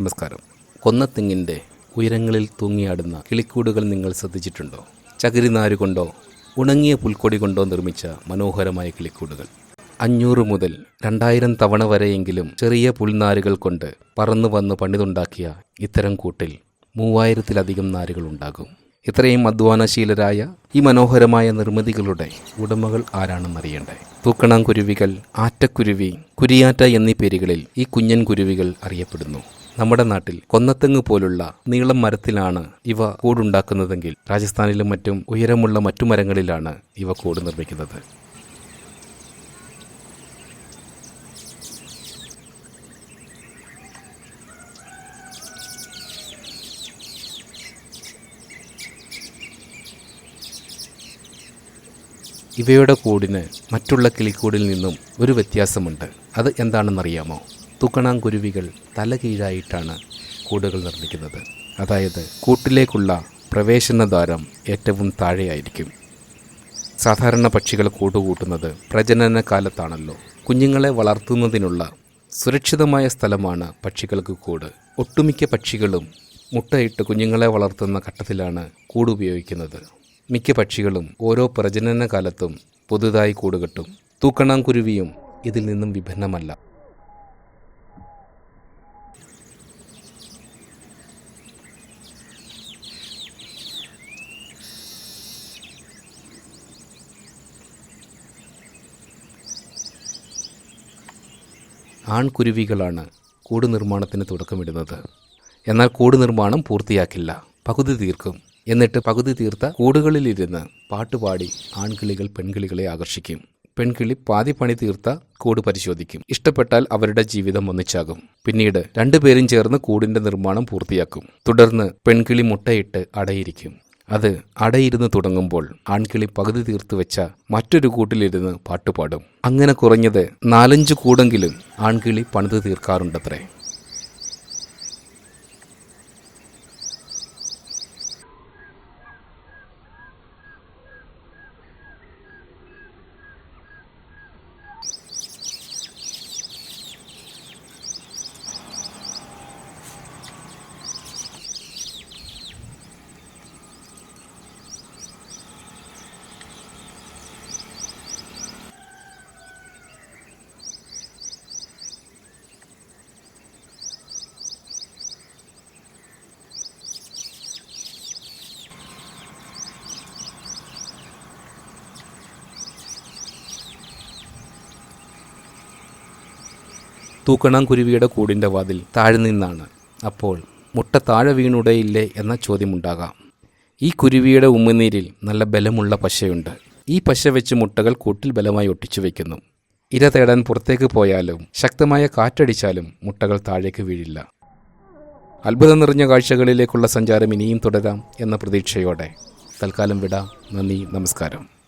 നമസ്കാരം. കൊന്നത്തെങ്ങിന്റെ ഉയരങ്ങളിൽ തൂങ്ങിയാടുന്ന കിളിക്കൂടുകൾ നിങ്ങൾ ശ്രദ്ധിച്ചിട്ടുണ്ടോ? ചകിരിനാര് കൊണ്ടോ ഉണങ്ങിയ പുൽക്കൊടി കൊണ്ടോ നിർമ്മിച്ച മനോഹരമായ കിളിക്കൂടുകൾ. അഞ്ഞൂറ് മുതൽ രണ്ടായിരം തവണ വരെയെങ്കിലും ചെറിയ പുൽനാരുകൾ കൊണ്ട് പറന്നു വന്ന് പണിതുണ്ടാക്കിയ ഇത്തരം കൂട്ടിൽ മൂവായിരത്തിലധികം നാരുകൾ ഉണ്ടാകും. ഇത്രയും അധ്വാനശീലരായ ഈ മനോഹരമായ നിർമ്മിതികളുടെ ഉടമകൾ ആരാണെന്നറിയണ്ടേ? തൂക്കണാം കുരുവികൾ ആറ്റക്കുരുവി കുരിയാറ്റ എന്നീ പേരുകളിൽ ഈ കുഞ്ഞൻ കുരുവികൾ അറിയപ്പെടുന്നു. നമ്മുടെ നാട്ടിൽ കൊന്നത്തെങ്ങ് പോലുള്ള നീളം മരത്തിലാണ് ഇവ കൂടുണ്ടാക്കുന്നതെങ്കിൽ രാജസ്ഥാനിലും മറ്റും ഉയരമുള്ള മറ്റു മരങ്ങളിലാണ് ഇവ കൂട് നിർമ്മിക്കുന്നത്. ഇവയുടെ കൂടിന് മറ്റുള്ള കിളിക്കൂടിൽ നിന്നും ഒരു വ്യത്യാസമുണ്ട്. അത് എന്താണെന്നറിയാമോ? തുക്കണാങ്കുരുവികൾ തല കീഴായിട്ടാണ് കൂടുകൾ നിർമ്മിക്കുന്നത്. അതായത് കൂട്ടിലേക്കുള്ള പ്രവേശനദ്വാരം ഏറ്റവും താഴെയായിരിക്കും. സാധാരണ പക്ഷികൾ കൂടുകൂട്ടുന്നത് പ്രജനന കാലത്താണല്ലോ കുഞ്ഞുങ്ങളെ വളർത്തുന്നതിനുള്ള സുരക്ഷിതമായ സ്ഥലമാണ് പക്ഷികൾക്ക് കൂട്. ഒട്ടുമിക്ക പക്ഷികളും മുട്ടയിട്ട് കുഞ്ഞുങ്ങളെ വളർത്തുന്ന ഘട്ടത്തിലാണ് കൂട് ഉപയോഗിക്കുന്നത്. മിക്ക പക്ഷികളും ഓരോ പ്രജനന കാലത്തും പുതുതായി കൂടുകെട്ടും തൂക്കണാങ്കുരുവിയും ഇതിൽ നിന്നും വിഭിന്നമല്ല. ആൺകുരുവികളാണ് കൂട് നിർമ്മാണത്തിന് തുടക്കമിടുന്നത്. എന്നാൽ കൂട് നിർമ്മാണം പൂർത്തിയാക്കില്ല. പകുതി തീർക്കും. എന്നിട്ട് പകുതി തീർത്ത കൂടുകളിലിരുന്ന് പാട്ടുപാടി ആൺകിളികൾ പെൺകിളികളെ ആകർഷിക്കും. പെൺകിളി പാതി പണി തീർത്ത കൂട് പരിശോധിക്കും. ഇഷ്ടപ്പെട്ടാൽ അവരുടെ ജീവിതം ഒന്നിച്ചാകും. പിന്നീട് രണ്ടുപേരും ചേർന്ന് കൂടിന്റെ നിർമ്മാണം പൂർത്തിയാക്കും. തുടർന്ന് പെൺകിളി മുട്ടയിട്ട് അടയിരിക്കും. അത് അടയിരുന്ന് തുടങ്ങുമ്പോൾ ആൺകിളി പകുതി തീർത്തു വെച്ച മറ്റൊരു കൂട്ടിലിരുന്ന് പാട്ടുപാടും. അങ്ങനെ കുറഞ്ഞത് നാലഞ്ച് കൂടെങ്കിലും ആൺകിളി പണിത് തീർക്കാറുണ്ടത്രേ. തൂക്കണാംകുരുവിയുടെ കൂടിന്റെ വാതിൽ താഴെ നിന്നാണ്. അപ്പോൾ മുട്ട താഴെ വീണുടയില്ലേ എന്ന ചോദ്യമുണ്ടാകാം. ഈ കുരുവിയുടെ ഉമ്മനീരിൽ നല്ല ബലമുള്ള പശയുണ്ട്. ഈ പശ വെച്ച് മുട്ടകൾ കൂട്ടിൽ ബലമായി ഒട്ടിച്ചു വയ്ക്കുന്നു ഇര തേടാൻ പുറത്തേക്ക് പോയാലും ശക്തമായ കാറ്റടിച്ചാലും മുട്ടകൾ താഴേക്ക് വീഴില്ല. അത്ഭുതം നിറഞ്ഞ കാഴ്ചകളിലേക്കുള്ള സഞ്ചാരം ഇനിയും തുടരാം എന്ന പ്രതീക്ഷയോടെ തൽക്കാലം വിടാം. നന്ദി നമസ്കാരം.